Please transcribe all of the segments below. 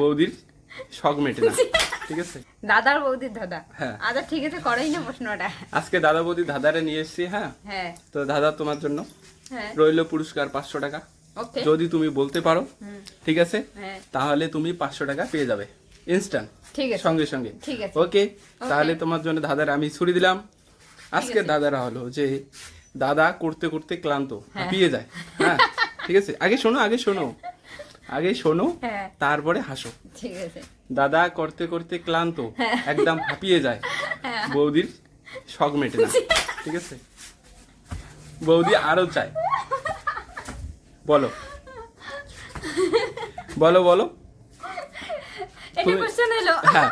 বৌদির শখ মেটে না। ঠিক আছে? দাদার বৌদির দাদা? হ্যাঁ। আচ্ছা ঠিক আছে করেই না প্রশ্নটা। আজকে দাদা বৌদি দাদারে নিয়ে এসেছি হ্যাঁ? হ্যাঁ। তো দাদা তোমার জন্য। হ্যাঁ। রইল পুরস্কার পাঁচশো টাকা। যদি তুমি বলতে পারো ঠিক আছে? হ্যাঁ। তাহলে তুমি পাঁচশো টাকা পেয়ে যাবে। ইনস্ট্যান্ট ঠিক আছে। সঙ্গে সঙ্গে। ঠিক আছে। ওকে? তাহলে তোমার জন্য দাদার আমি ছুরি দিলাম। আজকে দাদারা হলো যে দাদা করতে করতে ক্লান্ত হাঁপিয়ে যায়। হ্যাঁ ঠিক আছে? আগে শোনো আগে শোনো। আগে শোনো হ্যাঁ। তারপরে হাসো। ঠিক আছে। দাদা করতে করতে ক্লান্ত হ্যাঁ। একদম হাঁপিয়ে যায়। বৌদির শখ মেটে না ঠিক আছে? বৌদি আরও চায়। বলো। বলো বলো। হ্যাঁ।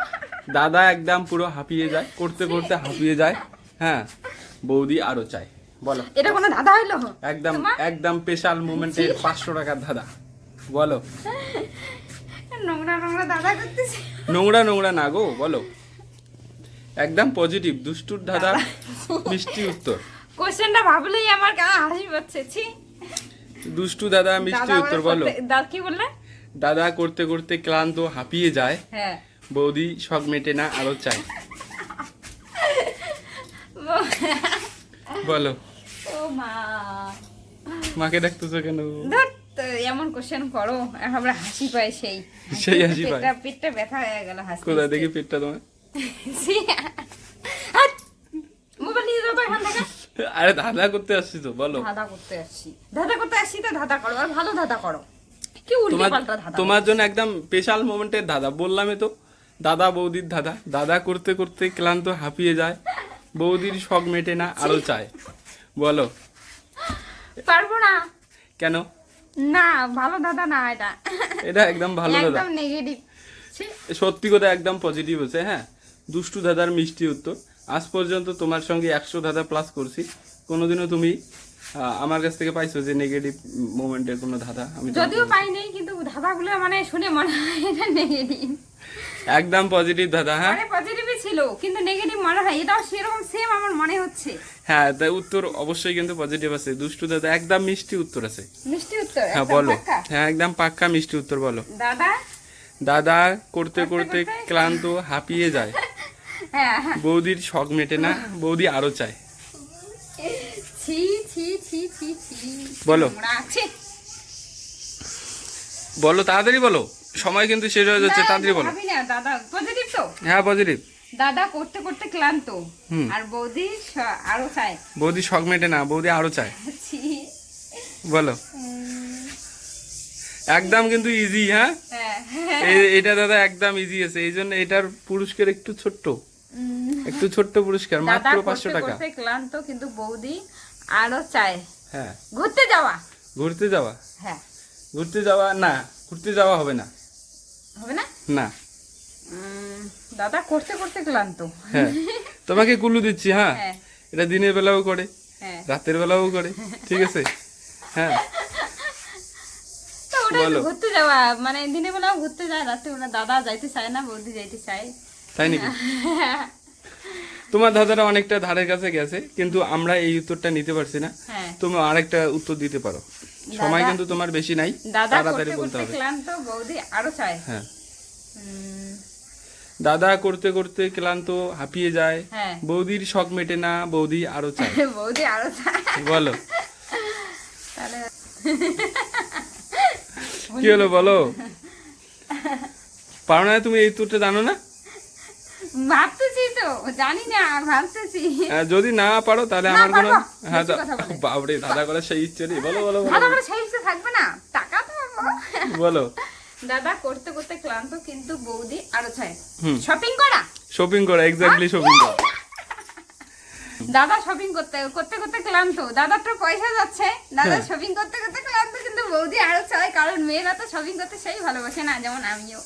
দাদা একদম পুরো হাঁপিয়ে যায় করতে করতে হাঁপিয়ে যায়। হ্যাঁ। বৌদি আরও চায়। বলো। এটা কোনো দাদা হইল একদম একদম স্পেশাল মুমেন্টের পাঁচশো টাকার দাদা। বলো। নোংরা নোংরা দাদা করতেছে। নোংরা নোংরা না গো বলো। একদম পজিটিভ দুষ্টুর দাদা। মিষ্টি উত্তর। কোশ্চেনটা ভাবলেই আমার কেন হাসি পাচ্ছে ছি। দুষ্টু দাদা মিষ্টি উত্তর বলো। দাদা কি বললে? দাদা করতে করতে ক্লান্ত হাঁপিয়ে যায়। হ্যাঁ। বৌদি শখ মেটে না আরও চাই বলো। ও মা। মাকে ডাকতেছো কেন? তো এমন কোশ্চেন করো আমরা হাসি পাই সেই। সেই হাসি পায়? পেটটা পেটটা ব্যথা হয়ে গেল হাসি কোথায় দেখি পেটটা তোমার? মোবাইল নিয়ে যাব এখান থেকে। আরে দাদা করতে আসছি তো বলো। ধাঁধা করতে আসছি। ধাঁধা করতে আসছি তো ধাঁধা করো আর ভালো ধাঁধা করো। কি উল্টো পাল্টা ধাঁধা তোমার জন্য একদম স্পেশাল মোমেন্টের দাদা বললামই তো। দাদা বৌদির দাদা দাদা করতে করতে ক্লান্ত হাঁপিয়ে যায়। বৌদির শখ মেটে না আরও চায়। বলো। পারব না। কেন? না ভালো দাদা না এটা। এটা একদম ভালো দাদা। একদম নেগেটিভ সত্যি কথা একদম পজিটিভ হচ্ছে হ্যাঁ? দুষ্টু দাদার মিষ্টি উত্তর। আজ পর্যন্ত তোমার সঙ্গে একশো দাদা প্লাস করছি। কোনোদিনও তুমি আমার কাছ থেকে পাইছো যে নেগেটিভ মোমেন্টের কোনো ধাঁধা আমি যদিও পাইনি কিন্তু ধাঁধাগুলো মানে শুনে মনে হয় এটা নেগেটিভ একদম পজিটিভ দাদা হ্যাঁ? মানে ছিল কিন্তু নেগেটিভ মনে হয়। এটাও সেরকম সেম আমার মনে হচ্ছে। হ্যাঁ তাই উত্তর অবশ্যই কিন্তু পজিটিভ আছে। দুষ্টু দাদা একদম মিষ্টি উত্তর আছে। মিষ্টি উত্তর হ্যাঁ বলো। হ্যাঁ একদম পাক্কা মিষ্টি উত্তর বলো। দাদা? দাদা করতে করতে? ক্লান্ত হাঁপিয়ে যায়। হ্যাঁ। বৌদির শখ মেটে না বৌদি আরও চায়। বলো। বলো তাড়াতাড়ি বলো। সময় কিন্তু শেষ হয়ে যাচ্ছে তাড়াতাড়ি বলো। হ্যাঁ পজিটিভ দাদা করতে করতে ক্লান্ত। আর বৌদি আরও চায়। বৌদি শখ মেটে না বৌদি আরও চায়। বলো। একদম কিন্তু ইজি হ্যাঁ? হ্যাঁ। এটা দাদা একদম ইজি আছে। এই জন্য এটার পুরস্কার একটু ছোট্ট। একটু ছোট্ট পুরস্কার মাত্র পাঁচশো টাকা। ক্লান্ত কিন্তু বৌদি আরও চায়। হ্যাঁ। ঘুরতে যাওয়া। ঘুরতে যাওয়া? হ্যাঁ। ঘুরতে যাওয়া? না ঘুরতে যাওয়া হবে না। হবে না? না। দাদা করতে করতে ক্লান্ত। হ্যাঁ তোমাকে কুলু দিচ্ছি হ্যাঁ? হ্যাঁ। এটা দিনের বেলাও করে হ্যাঁ। রাতের বেলাও করে ঠিক আছে? হ্যাঁ। বলো। ঘুরতে যাওয়া মানে দিনের বেলাও ঘুরতে যায় রাতে দাদা যাইতে চায় না বৌদি যাইতে চায়। তাই নাকি? তোমার দাদারা অনেকটা ধারের কাছে গেছে কিন্তু আমরা এই উত্তরটা নিতে পারছি না। হ্যাঁ। তুমি আরেকটা উত্তর দিতে পারো। সময় কিন্তু তোমার বেশি নাই দাদা তাড়াতাড়ি বলতে হবে। ক্লান্ত বৌদি আরও চায়। হ্যাঁ। দাদা করতে করতে ক্লান্ত হাঁপিয়ে যায়। হ্যাঁ। বৌদির শখ মেটে না বৌদি আরও চায়। বৌদি আরও চায়। বলো। কি হলো বলো? পারো না তুমি এই উত্তরটা জানো না? ভাবতেছি তো জানি না ভাবতেছি যদি না পারো তাহলে আমার কোনো হ্যাঁ বাবরে দাদা করার সেই ইচ্ছে নেই। বলো বলো দাদা করে সেই হিসেবে থাকবে না টাকা তো বলো। দাদা করতে করতে ক্লান্ত কিন্তু বৌদি আরও চায় শপিং করা? শপিং করা এক্স্যাক্টলি শপিং করা। দাদা শপিং করতে করতে করতে ক্লান্ত। দাদার তো পয়সা যাচ্ছে। দাদা হ্যাঁ। শপিং করতে করতে ক্লান্ত কিন্তু বৌদি আরও চায় কারণ মেয়েরা তো শপিং করতে সেই ভালোবাসে না যেমন আমিও।